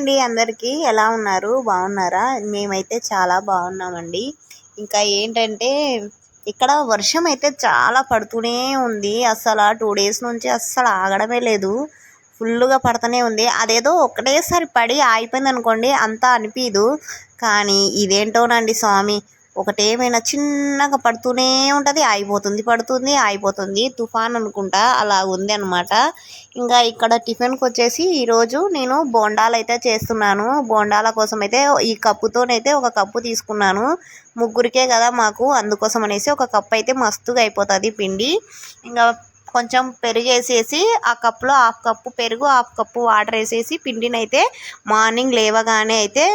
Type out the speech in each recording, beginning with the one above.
అండి అందరికీ. ఎలా ఉన్నారు? బాగున్నారా? మేమైతే చాలా బాగున్నామండి. ఇంకా ఏంటంటే ఇక్కడ వర్షం అయితే చాలా పడుతూనే ఉంది. అసలు టూ డేస్ నుంచి అస్సలు ఆగడమే లేదు. ఫుల్గా పడుతూనే ఉంది. అదేదో ఒకటేసారి పడి ఆగిపోయింది అనుకోండి అంతా అనిపించదు కానీ ఇదేంటోనండి స్వామి ఒకటేమైనా చిన్నగా పడుతూనే ఉంటుంది. ఆగిపోతుంది పడుతుంది ఆగిపోతుంది. తుఫాన్ అనుకుంటా అలా ఉంది అనమాట ఇంకా ఇక్కడ టిఫిన్కి వచ్చేసి ఈరోజు నేను బోండాలు అయితే చేస్తున్నాను. బోండాల కోసం అయితే ఈ కప్పుతోనైతే ఒక కప్పు తీసుకున్నాను. ముగ్గురికే కదా మాకు. అందుకోసం అనేసి ఒక కప్పు అయితే మస్తుగా అయిపోతుంది పిండి. ఇంకా కొంచెం పెరుగు వేసేసి ఆ కప్పులో హాఫ్ కప్పు పెరుగు హాఫ్ కప్పు వాటర్ వేసేసి పిండిని అయితే మార్నింగ్ లేవగానే అయితే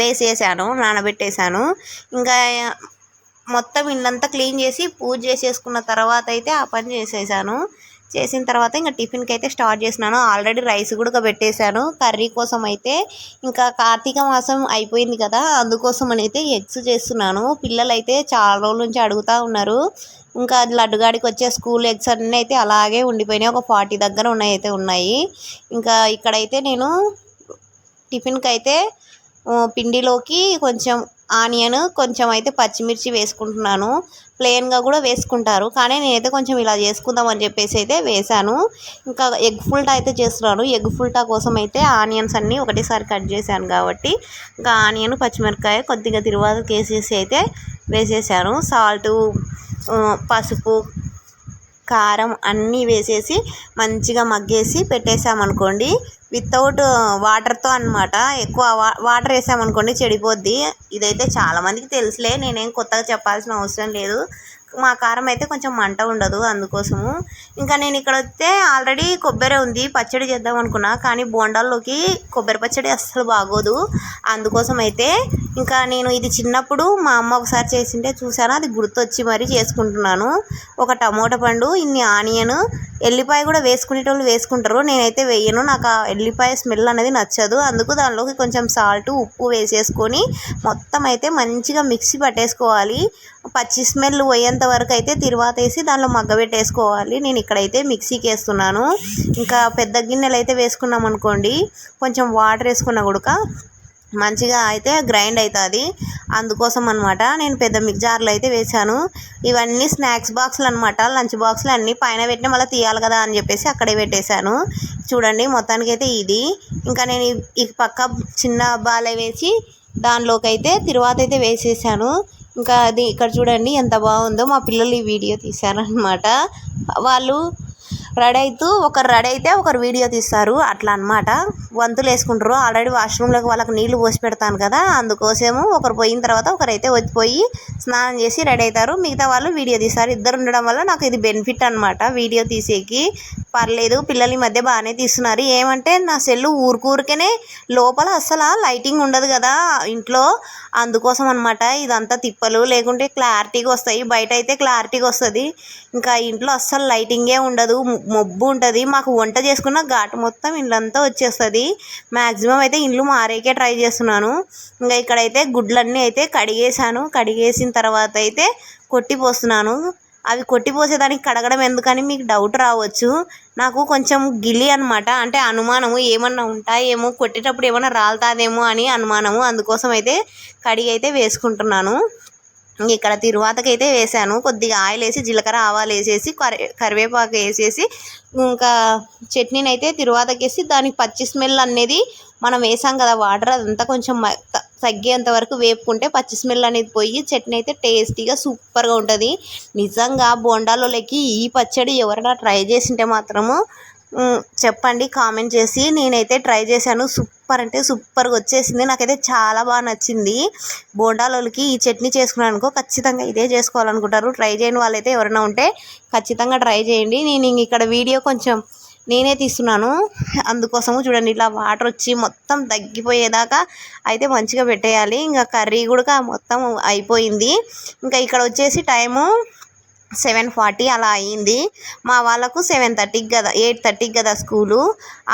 వేసేసాను నానబెట్టేశాను. ఇంకా మొత్తం ఇల్లంతా క్లీన్ చేసి పూజ చేసేసుకున్న తర్వాత అయితే ఆ పని చేసేసాను. చేసిన తర్వాత ఇంకా టిఫిన్కి అయితే స్టార్ట్ చేసినాను. ఆల్రెడీ రైస్ కూడా పెట్టేశాను. కర్రీ కోసం అయితే ఇంకా కార్తీక మాసం అయిపోయింది కదా అందుకోసం అని అయితే ఎగ్స్ చేస్తున్నాను. పిల్లలు అయితే చాలా రోజుల నుంచి అడుగుతూ ఉన్నారు. ఇంకా లడ్డుగాడికి వచ్చే స్కూల్ ఎగ్స్ అన్నీ అయితే అలాగే ఉండిపోయినాయి. ఒక ఫార్టీ దగ్గర ఉన్నాయి అయితే ఉన్నాయి. ఇంకా ఇక్కడైతే నేను టిఫిన్కి అయితే పిండిలోకి కొంచెం ఆనియన్ కొంచెం అయితే పచ్చిమిర్చి వేసుకుంటున్నాను. ప్లెయిన్గా కూడా వేసుకుంటారు. కానీ నేనైతే కొంచెం ఇలా చేసుకుందాం అని చెప్పేసి అయితే వేశాను. ఇంకా ఎగ్ ఫుల్టా అయితే చేస్తున్నాను. ఎగ్ ఫుల్టా కోసం అయితే ఆనియన్స్ అన్నీ ఒకటేసారి కట్ చేశాను కాబట్టి ఇంకా ఆనియన్ పచ్చిమిరపకాయ కొద్దిగా తిరువాత వేసేసి అయితే వేసేసాను. సాల్టు పసుపు కారం అన్నీ వేసేసి మంచిగా మగ్గేసి పెట్టేసామనుకోండి వితౌట్ వాటర్తో uh, అనమాట ఎక్కువ వా వాటర్ వేసామనుకోండి చెడిపోద్ది. ఇదైతే చాలామందికి తెలుసులే నేనేం కొత్తగా చెప్పాల్సిన అవసరం లేదు. మా కారం అయితే కొంచెం మంట ఉండదు అందుకోసము. ఇంకా నేను ఇక్కడ వస్తే ఆల్రెడీ కొబ్బరి ఉంది పచ్చడి చేద్దాం అనుకున్నా కానీ బోండాల్లోకి కొబ్బరి పచ్చడి అస్సలు బాగోదు. అందుకోసం అయితే ఇంకా నేను ఇది చిన్నప్పుడు మా అమ్మ ఒకసారి చేసింటే చూసాను అది గుర్తొచ్చి మరీ చేసుకుంటున్నాను. ఒక టమోటా పండు ఇన్ని ఆనియన్ ఎల్లిపాయ కూడా వేసుకునేటోళ్ళు వేసుకుంటారు. నేనైతే వేయను నాకు ఆ ఎల్లిపాయ స్మెల్ అనేది నచ్చదు. అందుకు దానిలోకి కొంచెం సాల్ట్ ఉప్పు వేసేసుకొని మొత్తం అయితే మంచిగా మిక్సీ పట్టేసుకోవాలి. పచ్చి స్మెల్ పోయేంత వరకు అయితే తిరువాత వేసి దానిలో మగ్గబెట్టేసుకోవాలి నేను ఇక్కడైతే మిక్సీకి వేస్తున్నాను. ఇంకా పెద్ద గిన్నెలు అయితే వేసుకున్నాం అనుకోండి కొంచెం వాటర్ వేసుకున్న కూడా మంచిగా అయితే గ్రైండ్ అవుతుంది అందుకోసం అనమాట నేను పెద్ద మిక్జార్లో అయితే వేసాను ఇవన్నీ స్నాక్స్ బాక్సులు అనమాట లంచ్ బాక్సులు అన్నీ పైన పెట్టిన మళ్ళీ తీయాలి కదా అని చెప్పేసి అక్కడే పెట్టేశాను. చూడండి మొత్తానికి అయితే ఇది. ఇంకా నేను ఈ పక్క చిన్న బాలే వేసి దానిలోకి అయితే తిరువాత అయితే వేసేసాను ఇంకా అది ఇక్కడ చూడండి ఎంత బాగుందో మా పిల్లలు ఈ వీడియో తీశారనమాట వాళ్ళు రెడీ అవుతూ ఒకరు రెడీ అయితే ఒకరు వీడియో తీస్తారు. అట్లా అనమాట వంతులు వేసుకుంటారు ఆల్రెడీ వాష్రూమ్లోకి వాళ్ళకి నీళ్ళు పోసి పెడతాను కదా అందుకోసము ఒకరు పోయిన తర్వాత ఒకరైతే వచ్చిపోయి స్నానం చేసి రెడీ అవుతారు మిగతా వాళ్ళు వీడియో తీస్తారు. ఇద్దరు ఉండడం వల్ల నాకు ఇది బెనిఫిట్ అనమాట వీడియో తీసేకి పర్లేదు పిల్లలు ఈ మధ్య బాగానే తీస్తున్నారు. ఏమంటే నా సెల్లు ఊరికూరికనే లోపల అస్సలు లైటింగ్ ఉండదు కదా ఇంట్లో. అందుకోసం అనమాట ఇదంతా తిప్పలు లేకుంటే క్లారిటీగా వస్తాయి. బయట అయితే క్లారిటీగా వస్తుంది. ఇంకా ఇంట్లో అస్సలు లైటింగే ఉండదు మబ్బు ఉంటుంది. మాకు వంట చేసుకున్న ఘాటు మొత్తం ఇండ్లంతా వచ్చేస్తుంది. మ్యాక్సిమం అయితే ఇండ్లు మారేకే ట్రై చేస్తున్నాను. ఇంకా ఇక్కడైతే గుడ్లన్నీ అయితే కడిగేసాను కడిగేసిన తర్వాత అయితే కొట్టిపోస్తున్నాను అవి కొట్టిపోసేదానికి కడగడం ఎందుకని మీకు డౌట్ రావచ్చు. నాకు కొంచెం గిలి అనమాట అంటే అనుమానము ఏమన్నా ఉంటాయేమో కొట్టేటప్పుడు ఏమన్నా రాలుతాదేమో అని అనుమానము. అందుకోసం అయితే కడిగి అయితే వేసుకుంటున్నాను. ఇక్కడ తిరువాతకైతే వేసాను. కొద్దిగా ఆయిల్ వేసి జీలకర్ర ఆవాలు వేసేసి కరి కరివేపాకు వేసేసి ఇంకా చట్నీని అయితే తిరువాతకి వేసి దానికి పచ్చి స్మెల్ అనేది మనం వేసాం కదా వాటర్ అదంతా కొంచెం తగ్గేంత వరకు వేపుకుంటే పచ్చి స్మెల్ అనేది పోయి చట్నీ అయితే టేస్టీగా సూపర్గా ఉంటుంది. నిజంగా బోండాలోకి ఈ పచ్చడి ఎవరైనా ట్రై చేసింటే మాత్రము చెప్పండి కామెంట్ చేసి. నేనైతే ట్రై చేశాను. సూపర్ అంటే సూపర్గా వచ్చేసింది. నాకైతే చాలా బాగా నచ్చింది. బోండాలోకి ఈ చట్నీ చేసుకున్నాను అనుకో ఖచ్చితంగా ఇదే చేసుకోవాలనుకుంటారు. ట్రై చేయని వాళ్ళైతే ఎవరైనా ఉంటే ఖచ్చితంగా ట్రై చేయండి. నేను ఇక్కడ వీడియో కొంచెం నేనే తీస్తున్నాను. అందుకోసము చూడండి ఇట్లా వాటర్ వచ్చి మొత్తం తగ్గిపోయేదాకా అయితే మంచిగా పెట్టేయాలి. ఇంకా కర్రీ కూడా మొత్తం అయిపోయింది. ఇంకా ఇక్కడ వచ్చేసి టైము సెవెన్ ఫార్టీ అలా అయింది. మా వాళ్ళకు సెవెన్ థర్టీకి కదా ఎయిట్ థర్టీకి కదా స్కూలు.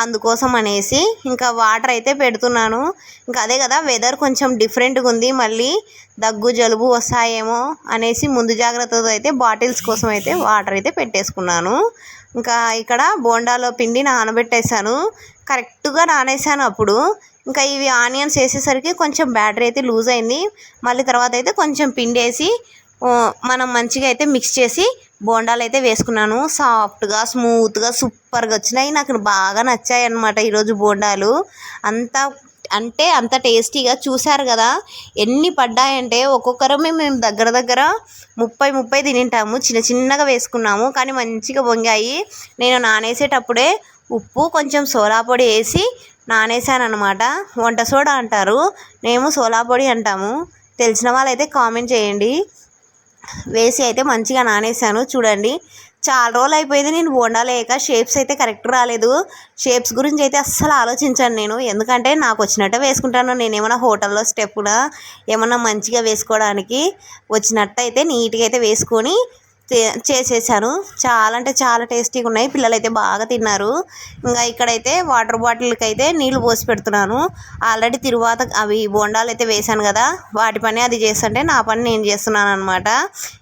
అందుకోసం అనేసి ఇంకా వాటర్ అయితే పెడుతున్నాను. ఇంకా అదే కదా వెదర్ కొంచెం డిఫరెంట్గా ఉంది. మళ్ళీ దగ్గు జలుబు వస్తాయేమో అనేసి ముందు జాగ్రత్తతో అయితే బాటిల్స్ కోసం అయితే వాటర్ అయితే పెట్టేసుకున్నాను. ఇంకా ఇక్కడ బోండాలో పిండి నానబెట్టేశాను. కరెక్ట్గా నానేసాను అప్పుడు. ఇంకా ఇవి ఆనియన్స్ వేసేసరికి కొంచెం బ్యాటర్ అయితే లూజ్ అయింది. మళ్ళీ తర్వాత అయితే కొంచెం పిండి వేసి మనం మంచిగా అయితే మిక్స్ చేసి బోండాలు అయితే వేసుకున్నాను. సాఫ్ట్గా స్మూత్గా సూపర్గా వచ్చినాయి. నాకు బాగా నచ్చాయి అనమాట ఈరోజు బోండాలు. అంత అంటే అంత టేస్టీగా చూశారు కదా ఎన్ని పడ్డాయంటే ఒక్కొక్కరమే మేము దగ్గర దగ్గర ముప్పై ముప్పై తినింటాము. చిన్న చిన్నగా వేసుకున్నాము కానీ మంచిగా పొంగాయి. నేను నానేసేటప్పుడే ఉప్పు కొంచెం సోలా పొడి వేసి నానేసాను వంట సోడా అంటారు. మేము సోలా పొడి అంటాము. తెలిసిన వాళ్ళైతే కామెంట్ చేయండి. వేసి అయితే మంచిగా నానేసాను చూడండి చాలా రోజులు అయిపోయింది నేను వండలేక షేప్స్ అయితే కరెక్ట్ రాలేదు. షేప్స్ గురించి అయితే అస్సలు ఆలోచించాను నేను. ఎందుకంటే నాకు వచ్చినట్టే వేసుకుంటాను. నేను ఏమైనా హోటల్లో స్టెప్పునా ఏమన్నా మంచిగా వేసుకోవడానికి వచ్చినట్టు అయితే నీట్గా అయితే వేసుకొని చేసేసాను చాలా అంటే చాలా టేస్టీగా ఉన్నాయి. పిల్లలు అయితే బాగా తిన్నారు. ఇంకా ఇక్కడైతే వాటర్ బాటిల్కి అయితే నీళ్ళు పోసి పెడుతున్నాను. ఆల్రెడీ తిరువాత అవి బోండాలు అయితే వేశాను కదా. వాటి పని అది చేస్తుంటే నా పని నేను చేస్తున్నాను అనమాట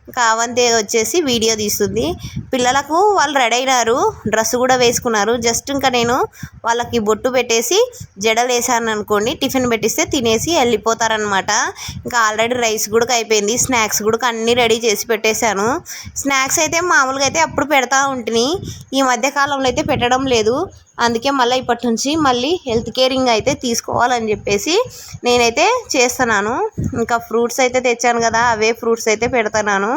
ఇంకా అవంతి వచ్చేసి వీడియో తీస్తుంది. పిల్లలకు వాళ్ళు రెడీ అయినారు. డ్రెస్ కూడా వేసుకున్నారు. జస్ట్ ఇంకా నేను వాళ్ళకి బొట్టు పెట్టేసి జడలు వేసాను అనుకోండి టిఫిన్ పెట్టిస్తే తినేసి వెళ్ళిపోతారనమాట ఇంకా ఆల్రెడీ రైస్ కూడా అయిపోయింది. స్నాక్స్ కూడా అన్నీ రెడీ చేసి పెట్టేశాను. స్నాక్స్ అయితే మామూలుగా అయితే అప్పుడు పెడతా ఉంటుంది ఈ మధ్య కాలంలో అయితే పెట్టడం లేదు. అందుకే మళ్ళీ ఇప్పటి నుంచి మళ్ళీ హెల్త్ కేరింగ్ అయితే తీసుకోవాలని చెప్పేసి నేనైతే చేస్తున్నాను. ఇంకా ఫ్రూట్స్ అయితే తెచ్చాను కదా అవే ఫ్రూట్స్ అయితే పెడతాను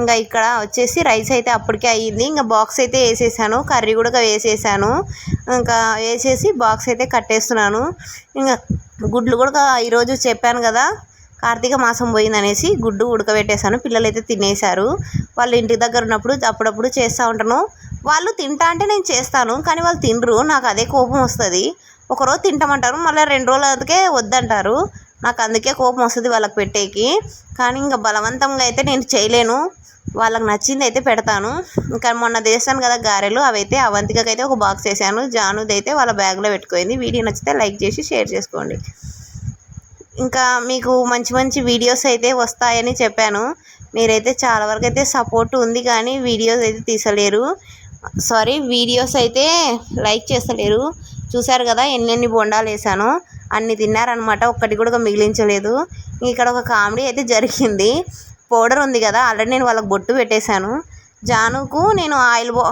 ఇంకా ఇక్కడ వచ్చేసి రైస్ అయితే అప్పటికే అయ్యింది. ఇంకా బాక్స్ అయితే వేసేసాను. కర్రీ కూడా వేసేసాను. ఇంకా వేసేసి బాక్స్ అయితే కట్టేస్తున్నాను. ఇంకా గుడ్లు కూడా ఈరోజు చెప్పాను కదా కార్తీక మాసం పోయిందనేసి గుడ్డు ఉడకబెట్టేశాను. పిల్లలు అయితే తినేశారు. వాళ్ళు ఇంటి దగ్గర ఉన్నప్పుడు అప్పుడప్పుడు చేస్తూ ఉంటాను. వాళ్ళు తింటా అంటే నేను చేస్తాను కానీ వాళ్ళు తినరు. నాకు అదే కోపం వస్తుంది. ఒకరోజు తింటామంటారు మళ్ళీ రెండు రోజులకే వద్దంటారు. నాకు అందుకే కోపం వస్తుంది వాళ్ళకి పెట్టేకి. కానీ ఇంకా బలవంతంగా అయితే నేను చేయలేను. వాళ్ళకి నచ్చింది అయితే పెడతాను. ఇంకా మొన్న చేశాను కదా గారెలు అవి అయితే అవంతికకి ఒక బాక్స్ వేసాను. జానుది అయితే వాళ్ళ బ్యాగ్లో పెట్టుకుంది. వీడియో నచ్చితే లైక్ చేసి షేర్ చేసుకోండి. ఇంకా మీకు మంచి మంచి వీడియోస్ అయితే వస్తాయని చెప్పాను. మీరైతే చాలా వరకు అయితే సపోర్ట్ ఉంది కానీ వీడియోస్ అయితే తీసలేరు. సారీ వీడియోస్ అయితే లైక్ చేస్తలేరు చూశారు కదా ఎన్నెన్ని బొండాలు వేసాను. అన్ని తిన్నారనమాట ఒక్కటి కూడా మిగిలించలేదు. ఇక్కడ ఒక కామెడీ అయితే జరిగింది. పౌడర్ ఉంది కదా ఆల్రెడీ నేను వాళ్ళకి బొట్టు పెట్టేశాను. జానుకు నేను ఆయిల్ పో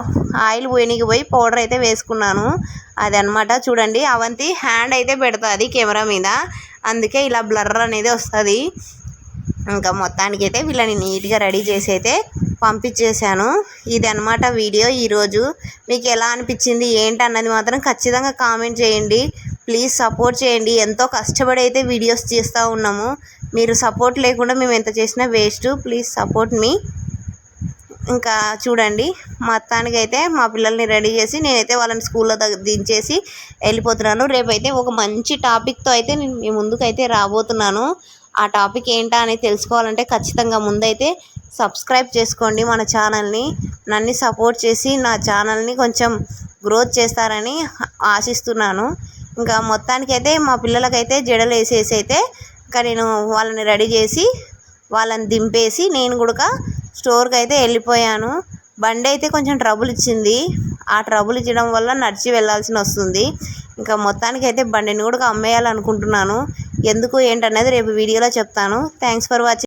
ఆయిల్ పోయినకి పోయి పౌడర్ అయితే వేసుకున్నాను. అది అనమాట చూడండి అవంతి హ్యాండ్ అయితే పెడుతుంది కెమెరా మీద. అందుకే ఇలా బ్లర్ అనేది వస్తుంది. ఇంకా మొత్తానికి అయితే వీళ్ళని నీట్గా రెడీ చేసి అయితే పంపించేశాను. ఇది అనమాట వీడియో ఈరోజు. మీకు ఎలా అనిపించింది ఏంటి అన్నది మాత్రం ఖచ్చితంగా కామెంట్ చేయండి. ప్లీజ్ సపోర్ట్ చేయండి. ఎంతో కష్టపడి అయితే వీడియోస్ చేస్తూ ఉన్నాము. మీరు సపోర్ట్ లేకుండా మేము ఎంత చేసినా వేస్ట్. ప్లీజ్ సపోర్ట్ మీ. ఇంకా చూడండి మొత్తానికి అయితే మా పిల్లల్ని రెడీ చేసి నేనైతే వాళ్ళని స్కూల్లో దగ్గర దించేసి వెళ్ళిపోతున్నాను. రేపైతే ఒక మంచి టాపిక్తో అయితే నేను మీ ముందుకైతే రాబోతున్నాను. ఆ టాపిక్ ఏంటా అనేది తెలుసుకోవాలంటే ఖచ్చితంగా ముందైతే సబ్స్క్రైబ్ చేసుకోండి మన ఛానల్ని. నన్ను సపోర్ట్ చేసి నా ఛానల్ని కొంచెం గ్రోత్ చేస్తారని ఆశిస్తున్నాను. ఇంకా మొత్తానికైతే మా పిల్లలకైతే జడలు వేసేసి అయితే ఇంకా నేను వాళ్ళని రెడీ చేసి వాళ్ళని దింపేసి నేను కూడా స్టోర్కి అయితే వెళ్ళిపోయాను. బండి అయితే కొంచెం ట్రబుల్ ఇచ్చింది ఆ ట్రబుల్ ఇచ్చడం వల్ల నడిచి వెళ్ళాల్సి వస్తుంది ఇంకా మొత్తానికి అయితే బండిని కూడా అమ్మేయాలనుకుంటున్నాను. ఎందుకు ఏంటనేది రేపు వీడియోలో చెప్తాను. Thanks for watching